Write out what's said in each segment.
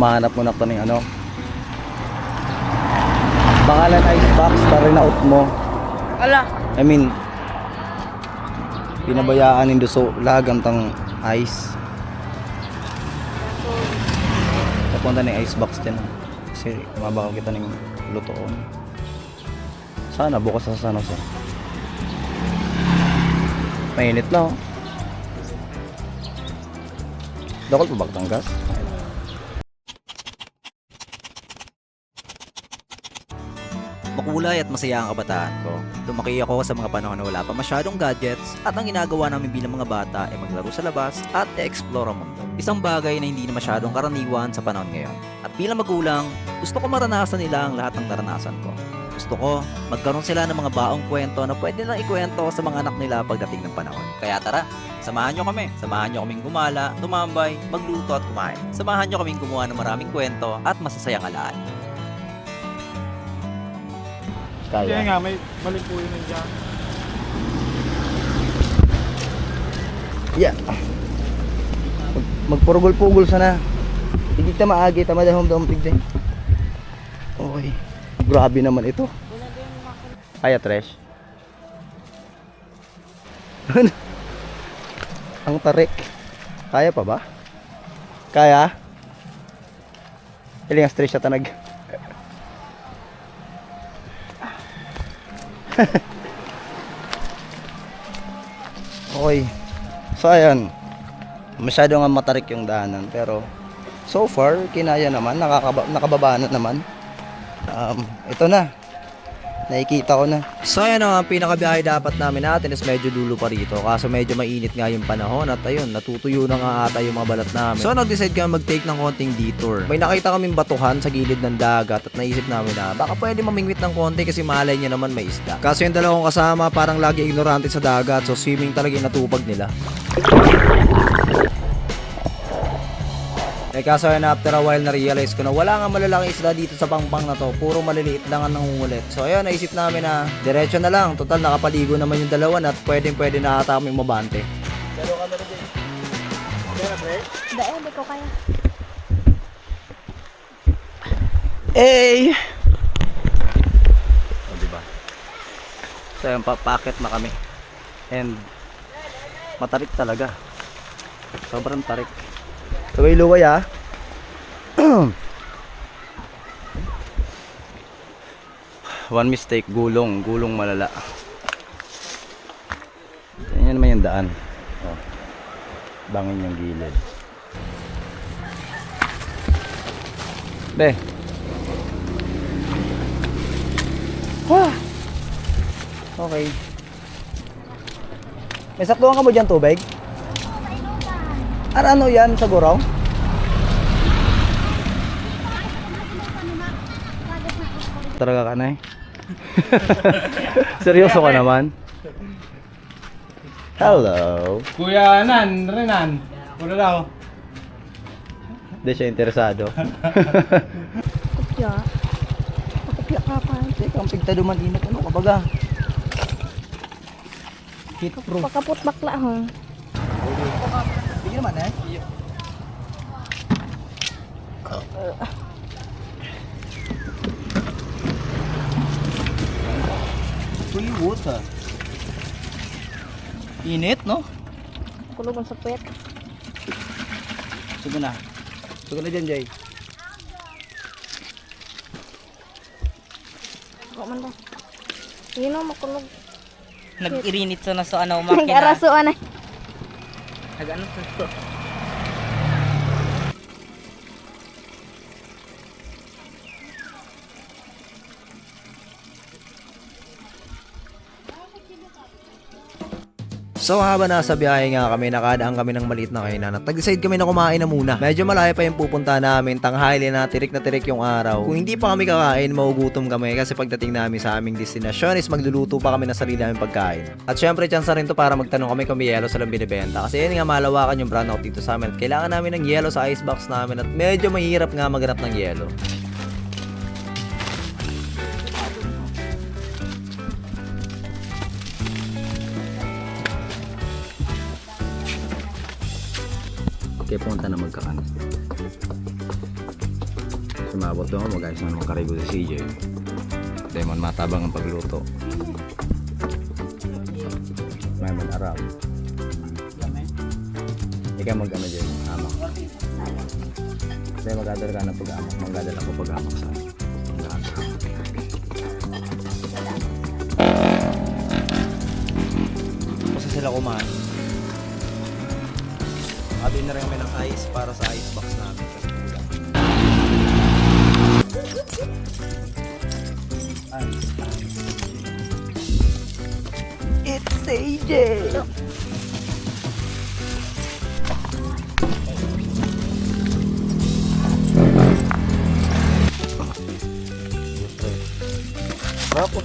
Tumahanap muna ko ng ano. Pangalan Icebox, tara na out mo. Ala. I mean, pinabayaan nindo so lagantang ice. Papunta ng icebox ah. Kasi mabakaw kita ng lutoon. Sana bukas sa San Jose. Mainit lang. oh. Dakol pa ba Batangas? Makulay at masaya ang kabataan ko. Lumaki ako sa mga panahon na wala pa masyadong gadgets at ang ginagawa namin bilang mga bata ay maglaro sa labas at e-explore ang mundo. Isang bagay na hindi na masyadong karaniwan sa panahon ngayon. At bilang magulang, gusto ko maranasan nila ang lahat ng naranasan ko. Gusto ko, magkaroon sila ng mga baong kwento na pwede lang ikwento sa mga anak nila pagdating ng panahon. Kaya tara, samahan nyo kami. Samahan nyo kaming gumala, tumambay, magluto at kumain. Samahan nyo kaming gumawa ng maraming kwento at masasayang alaan. Kaya Kaya. nga, may mali po yun nandiyan. Yeah. Mag magpurugol-pugol sana. Hindi ta maagi ta madahom dahom tigday. Okay. Grabe naman ito. Kaya trash. Ang tarik. Kaya pa ba? Kaya? Iling stress siya tanag. okay. So ayan, masyado nga matarik yung daanan pero so far kinaya naman, nakakaba, nakababa na naman. Um, ito na. Nakikita ko na. So ayan ang pinakabiyahe dapat namin natin is medyo dulo pa rito kaso medyo mainit nga yung panahon at ayun natutuyo na nga ata yung mga balat namin. So nag-decide kami mag-take ng konting detour. May nakita kaming batuhan sa gilid ng dagat at naisip namin na baka pwede mamingwit ng konti kasi malay niya naman may isda. Kaso yung dalawang kasama parang lagi ignorante sa dagat so swimming talaga yung natupag nila. Eh kaso yun after a while na-realize ko na wala nga malalaking isda dito sa pangpang na to. Puro maliliit lang ang nangungulit. So ayun, naisip namin na diretso na lang. Total nakapaligo naman yung dalawa at pwedeng pwede na ata kaming mabante. Dahil, hindi ko kaya. Eh! O, diba? So, yun, papakit na kami. And, matarik talaga. Sobrang tarik. Luway-luway ah. One mistake, gulong. Gulong malala. Yan naman yung daan. Oh. Bangin yung gilid. Be. Ah. Okay. May saktuhan ka mo dyan tubig? Ar ano yan sa guraw? Talaga ka na eh. Seryoso ka naman? Hello. Kuya Nan, Renan. Wala daw. Hindi siya interesado. Kupya. Kupya ka pa. Teka, ang pigta duman init. Ano ka baga? Heat proof. Pakapot bakla ha. Sige naman eh. Fully water. Init, no? Kulugan sa puwet. Sige na. Sige na dyan, Jay. Ako man ba? Yun o, makulog. Nag-irinit sa na sa ano, makina. Nag-arasuan eh. Nag-ano sa to. So haba nasa biyahe nga kami, nakadaan kami ng maliit na kainan at nag-decide kami na kumain na muna. Medyo malayo pa yung pupunta namin, tanghali na, tirik na tirik yung araw. Kung hindi pa kami kakain, maugutom kami kasi pagdating namin sa aming destinasyon is magluluto pa kami ng sarili naming pagkain. At syempre, chance na rin to para magtanong kami kung may yelo silang binibenta. Kasi yun nga malawakan yung brand out dito sa amin kailangan namin ng yelo sa icebox namin at medyo mahirap nga maghanap ng yelo. Okay, punta na magkakanas. Sumabot doon, mag-ayos na naman karigo si CJ. Demon, matabang ang pagluto. May mag-arap. Ikaw mag-ano dyan, amak. Hindi, mag-adal ka ng pag-amak. Mag-adal ako pag-amak sa mag-amak. Kasi sila kumain. Abi na rin kami ng ice para sa ice box namin. Kasi kulang. Ice, ice. It's AJ! Tapos,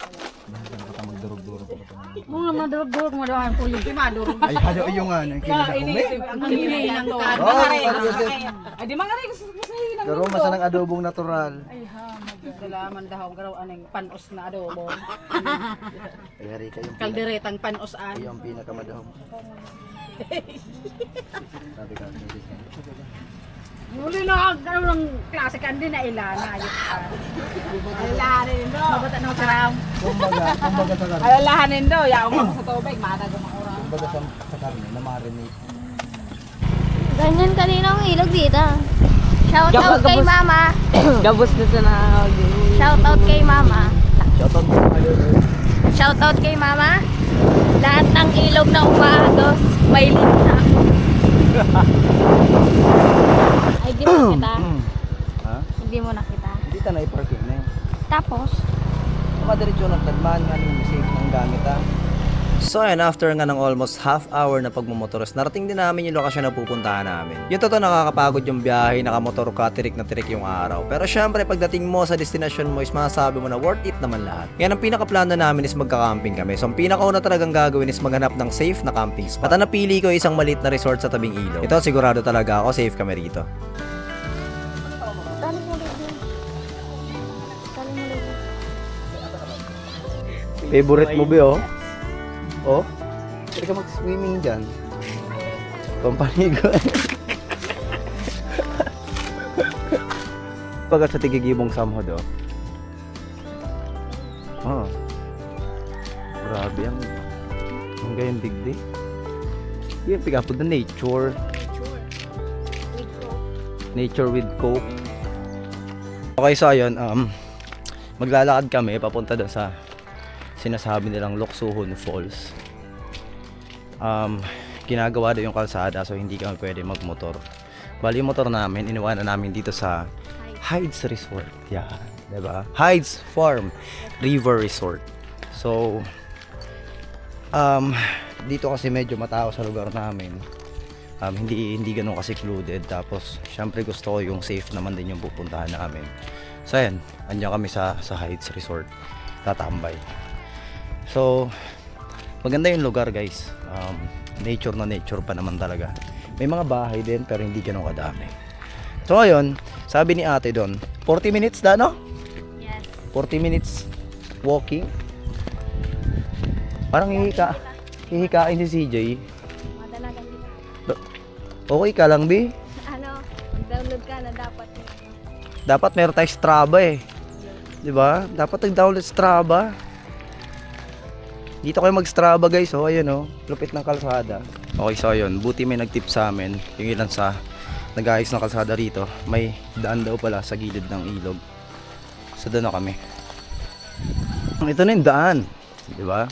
lang. Mga madurog-durog mo daw po yung pimadurog. ay, halo yung ano, yung kinita ko. Ang hindi ng kan. Oh, Mariusep. Ay di mga rin. Pero masanang adobong natural. Ay ha, magdalaman daw garaw aneng panos na adobo. Ay, hari ka yung pinaka, Kalderetang panos an. yung pinakamadahong. Sabi ka. Muli na garaw ng klase kan din na ilana. Alalahanin do. Mabata na karam. Kumbaga, kumbaga sa karne. Alalahanin do. Yaong ako sa tubig, matago mga oras. Kumbaga sa, sa karne, na marinate. Ganyan kanina ang ilog dito. Shout out kay mama. Gabos na sa na. Shout out kay mama. Shoutout mo mga idol. Shout out kay mama. Lahat ng ilog na umaagos, may link na ako. Ay, di mo nakita. Ha? Hindi mo nakita. Hindi ta na i-parking na yun. Tapos, Madiretso ng tagmaan nga nung safe ng gamit ha. So ayun, after nga ng almost half hour na pagmumotoros, narating din namin yung lokasyon na pupuntahan namin. Yung totoo nakakapagod yung biyahe, nakamotor ka, tirik na tirik yung araw. Pero syempre, pagdating mo sa destination mo is masasabi mo na worth it naman lahat. Yan ang pinakaplano namin is magka-camping kami. So ang pinakauna talagang gagawin is maghanap ng safe na camping spot. At ang napili ko isang maliit na resort sa tabing ilog. Ito sigurado talaga ako safe kami rito. Favorite mo ba oh? Oh? Pwede ka mag-swimming dyan. Pampanigo. Pagka sa tigigibong samho do. Oh. Grabe ang ang gayang digdi. Yung pick up the nature. Nature with coke. Okay, so ayun, um, maglalakad kami papunta doon sa sinasabi nilang Loksuhon Falls. Um, ginagawa daw yung kalsada so hindi kami pwede magmotor. Bali yung motor namin, iniwanan namin dito sa Hides Resort. Yeah, ba? Hides Farm River Resort. So um dito kasi medyo matao sa lugar namin. Um, hindi hindi ganun kasi secluded tapos syempre gusto ko yung safe naman din yung pupuntahan namin. So ayan, andyan kami sa sa Hides Resort. Tatambay. So, maganda yung lugar guys. Um, nature na nature pa naman talaga. May mga bahay din pero hindi ganun kadami. So ngayon, sabi ni ate doon, 40 minutes da no? Yes. 40 minutes walking. Parang hihika, hihikain si CJ. Madalagan dito. Okay ka lang, Bi? Ano, mag-download ka na dapat. Dapat meron tayong Strava eh. 'Di ba? Dapat nag-download Strava. Dito kayo mag-Strava guys, oh, ayun oh, lupit ng kalsada. Okay, so ayun, buti may nag-tip sa amin, yung ilan sa nag-ayos ng kalsada rito. May daan daw pala sa gilid ng ilog. So doon na kami. Ito na yung daan, 'di ba?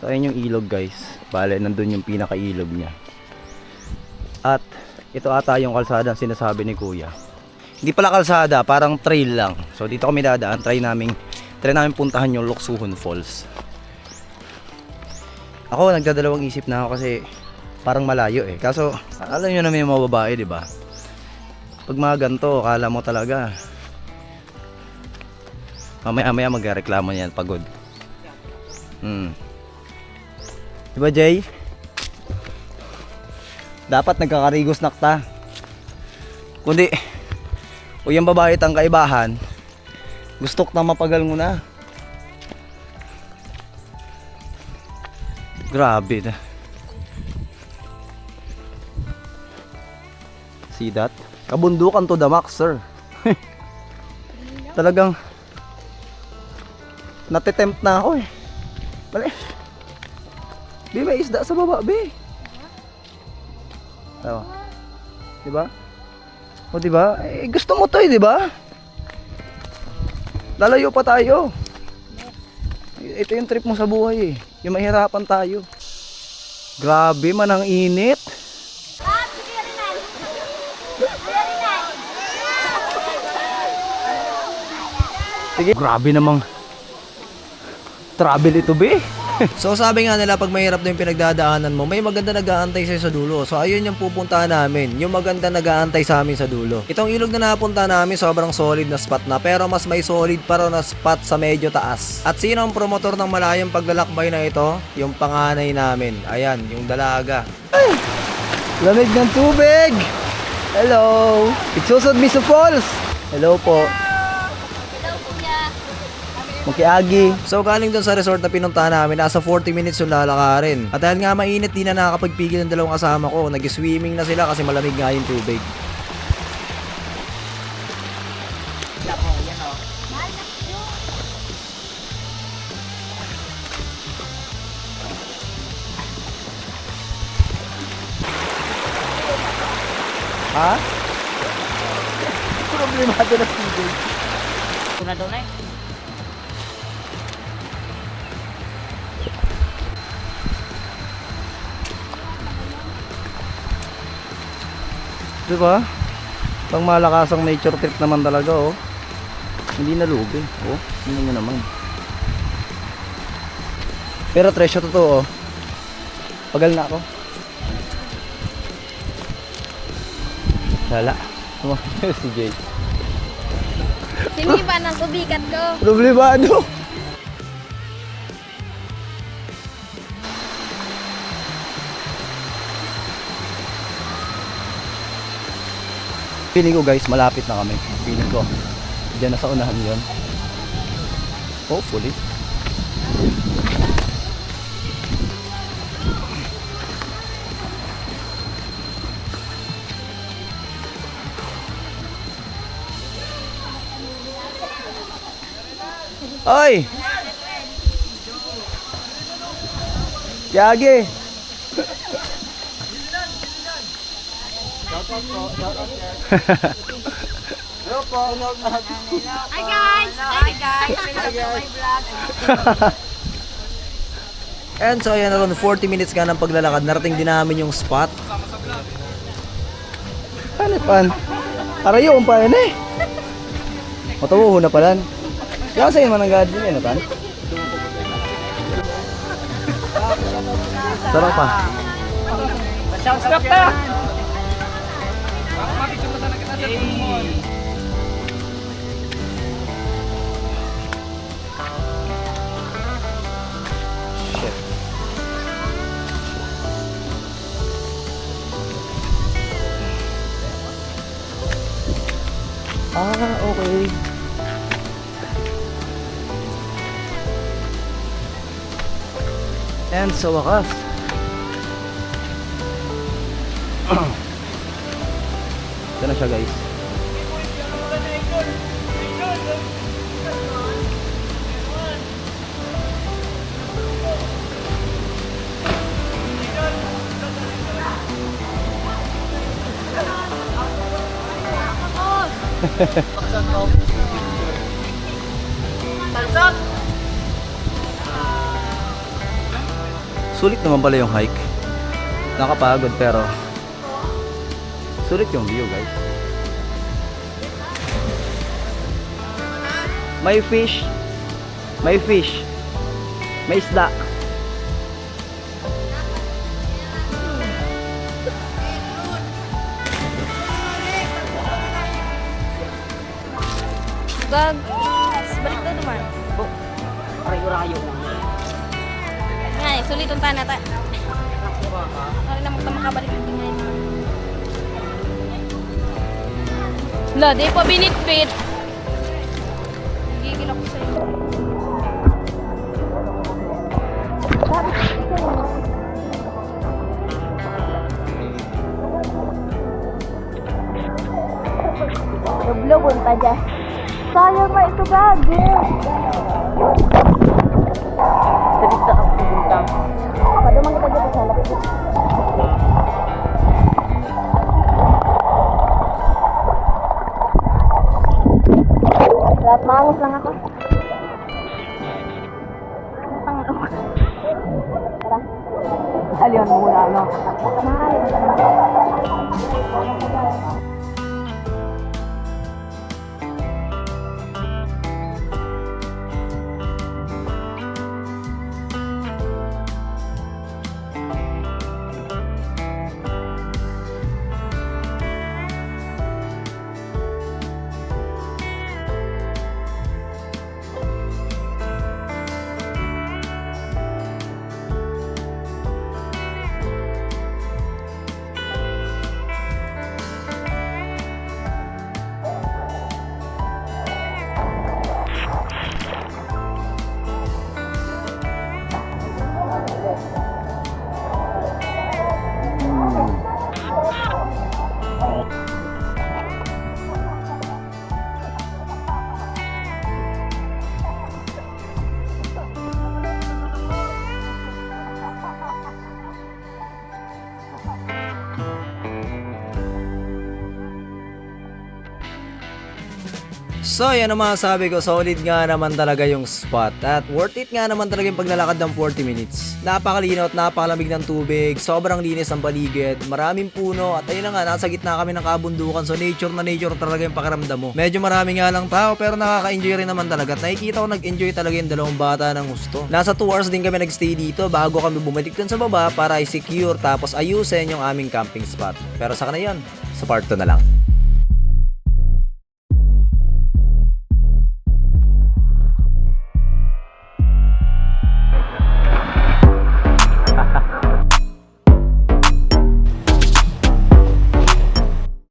So ayun yung ilog guys. Bale, nandun yung pinaka-ilog niya. At ito ata yung kalsada sinasabi ni Kuya. Hindi pala kalsada, parang trail lang. So dito kami dadaan, try naming try namin puntahan yung Loksuhon Falls. Ako nagdadalawang isip na ako kasi parang malayo eh. Kaso alam niyo naman yung mga babae, 'di ba? Pag mga ganito, akala mo talaga Mamaya-maya magreklamo niyan pagod. Hmm. Diba, Jay? Dapat nagkakarigos nakta. Kundi, o yung babae tang kaibahan, gusto ko na mapagal mo na. Grabe na. See that? Kabundukan to the max, sir. Talagang natitempt na ako eh. Mali. Di may isda sa baba, be. Oh. Di ba? O di ba? Eh, gusto mo to eh, di ba? Lalayo pa tayo. Ito yung trip mo sa buhay eh. Yung mahirapan tayo. Grabe man ang init. Sige. Grabe namang travel ito, be. So sabi nga nila pag mahirap na yung pinagdadaanan mo, may maganda nag-aantay sa'yo sa dulo. So ayun yung pupuntahan namin, yung maganda nag-aantay sa amin sa dulo. Itong ilog na napunta namin sobrang solid na spot na pero mas may solid para na spot sa medyo taas. At sino ang promotor ng malayang paglalakbay na ito? Yung panganay namin. Ayan, yung dalaga. Lamig ng tubig! Hello! Itsusod mi sa falls! Hello po. Makiagi. So galing dun sa resort na pinuntahan namin, nasa 40 minutes yung lalakarin. At dahil nga mainit, di na nakakapagpigil ng dalawang kasama ko. Nag-swimming na sila kasi malamig nga yung tubig. Di ba? Pang malakasang nature trip naman talaga, oh. Hindi nalugi. Oh, hindi nyo naman. Pero tresyo totoo, oh. Pagal na ako. Lala. Tumakas si Jay. Siniba ng kubikat ko. Problemado. Feeling ko guys, malapit na kami. Feeling ko. Diyan na sa unahan yon. Hopefully. Oy! Yagi! Hi guys! Hi guys! And so ayan around 40 minutes nga ng paglalakad, narating din namin yung spot. Ano pan? Arayo pa eh. Matawo na palan. Kaya sa'yo man ang gadin eh, pan? Sarap pa. Stop ta! Ah, okay. And sa wakas. Siya guys. Sulit naman pala yung hike. Nakapagod pero sulit yung view guys. May fish. May fish. May isda. Gag. balik daw naman. Rayo-rayo lang. Nga eh, sulit ang tanata. Ay na magta makabalik ng tingay. La, di pa binitbit. Dublo punta dyan. Sayang ba ito gagi? Sabit sa kapunta. Kada man kita dito sa lapit. Lahat maangos lang ako. Ako. Tara. Alion muna, no? Mahal. So, yan ang masasabi ko. Solid nga naman talaga yung spot. At worth it nga naman talaga yung paglalakad ng 40 minutes. Napakalinaw at napakalamig ng tubig. Sobrang linis ang paligid. Maraming puno. At ayun na nga, nasa gitna kami ng kabundukan. So, nature na nature talaga yung pakiramdam mo. Medyo marami nga lang tao pero nakaka-enjoy rin naman talaga. At nakikita ko nag-enjoy talaga yung dalawang bata ng gusto. Nasa 2 hours din kami nag-stay dito bago kami bumalik dun sa baba para i-secure tapos ayusin yung aming camping spot. Pero sa na yun, sa part 2 na lang.